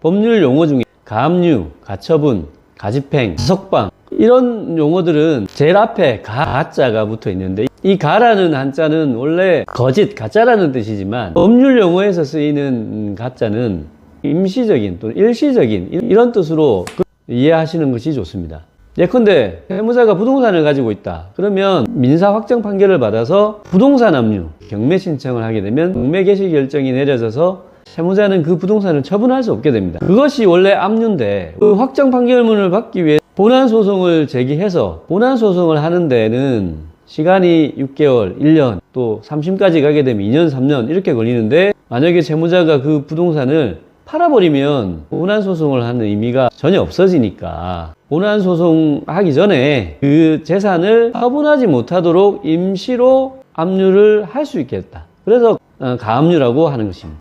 법률 용어 중에 가압류, 가처분, 가집행, 석방 이런 용어들은 제일 앞에 가자가 붙어 있는데 이 가라는 한자는 원래 거짓, 가짜라는 뜻이지만 법률 용어에서 쓰이는 가짜는 임시적인 또는 일시적인 이런 뜻으로 그 이해하시는 것이 좋습니다. 예컨대 세무자가 부동산을 가지고 있다. 그러면 민사 확정 판결을 받아서 부동산 압류, 경매 신청을 하게 되면 경매 개시 결정이 내려져서 세무자는 그 부동산을 처분할 수 없게 됩니다. 그것이 원래 압류인데 그 확정 판결문을 받기 위해 본안 소송을 제기해서 본안 소송을 하는 데는 시간이 6개월, 1년, 또 3심까지 가게 되면 2년, 3년 이렇게 걸리는데 만약에 세무자가 그 부동산을 팔아버리면 본안 소송을 하는 의미가 전혀 없어지니까 본안 소송 하기 전에 그 재산을 처분하지 못하도록 임시로 압류를 할 수 있겠다. 그래서 어, 가압류라고 하는 것입니다.